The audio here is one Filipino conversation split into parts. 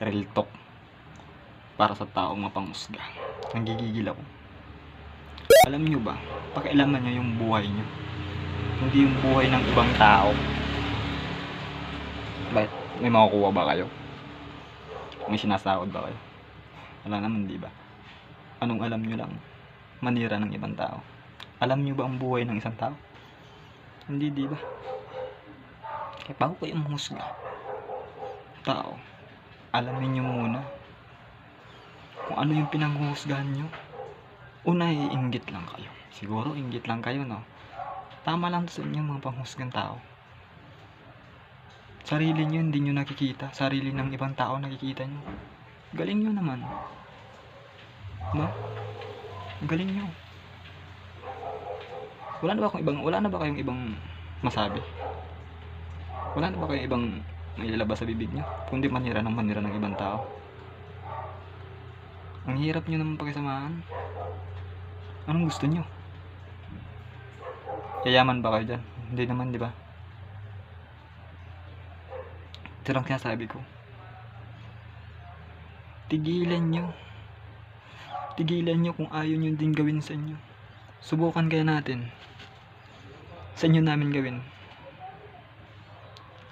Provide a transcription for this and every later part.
real talk para sa taong mapangusga. Nanggigigil ako. Alam nyo ba, pakialaman nyo yung buhay nyo. Hindi yung buhay ng ibang tao. Bakit? May makukuha ba kayo? May sinasahod ba kayo? Wala naman, di ba? Anong alam nyo lang? Manira ng ibang tao. Alam nyo ba ang buhay ng isang tao? Hindi, di ba? Kaya bago kayo mahusga, tao, alamin nyo muna kung ano yung pinanghuhusgahan nyo. Una, iinggit lang kayo. Siguro, inggit lang kayo, no? Tama lang sa inyo mga panghusgang tao. Sarili nyo hindi nyo nakikita. Sarili ng ibang tao nakikita nyo. Galing nyo naman. No? Galing nyo. Wala na ba akong ibang, wala na ba kayong ibang masabi? Wala na ba kayong ibang mailalabas sa bibig nyo? Kundi manira ng manira ng ibang tao. Ang hirap nyo naman pakisamahan. Anong gusto nyo? Yayaman ba kayo dyan? Hindi naman, di ba? Ito lang sinasabi ko. Tigilan nyo. Tigilan nyo kung ayaw nyo din gawin sa inyo. Subukan kaya natin. Sa inyo namin gawin.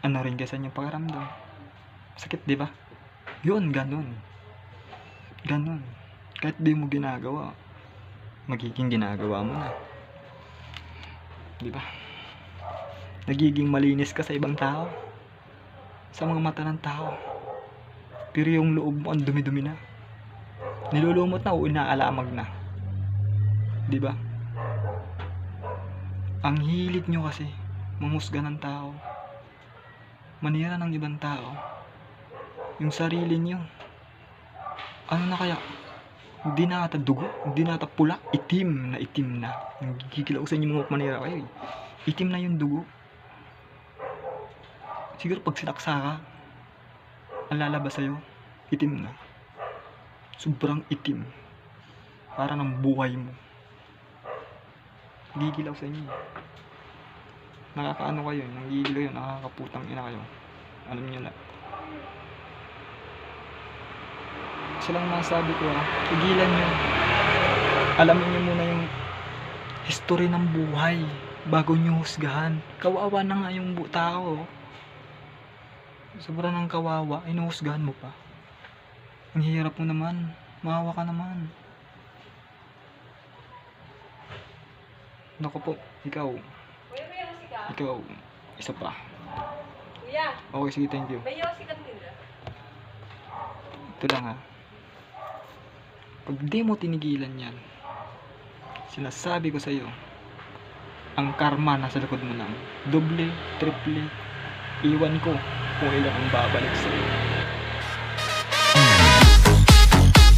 Ano rin kasi inyo pakiramdam. Sakit, di ba? Yun, ganun. Ganun. Kahit di mo ginagawa, magiging ginagawa mo na. Di ba? Nagiging malinis ka sa ibang tao. Sa mga mata ng tao. Pero yung loob mo, ang dumi-dumi na. Nilulumot na o inaalamag na. Di ba? Ang hilig nyo kasi, mamusga ng tao. Manira ng ibang tao. Yung sarili nyo. Ano na kaya? Hindi na ata dugo, hindi na ata pula, itim na itim na. Nagigigil ako sa inyo mga manira kayo eh. Itim na yung dugo. Siguro pag sinaksa ka, ang lalabas sa'yo, itim na. Sobrang itim. Para ng buhay mo. Gigil ako sa inyo. Nakakaano kayo, nanggigil kayo, nakakaputang ina kayo. Alam nyo lang. Isa lang masabi ko ha, tigilan nyo. Alamin nyo muna yung history ng buhay bago nyo husgahan. Kawawa na nga yung bu- tao. Sobra ng kawawa, inuhusgahan mo pa. Ang hirap mo naman, maawa ka naman. Naku po, ikaw, Kuya, may yosi ka? Ikaw, isa pa. Kuya, Okay, sige, thank you. may yosi ka tinda? Ito lang ha. Pag di mo tinigilan yan, sinasabi ko sa'yo, ang karma nasa likod mo lang. Doble, triple, iwan ko kung ilan ang babalik sa'yo.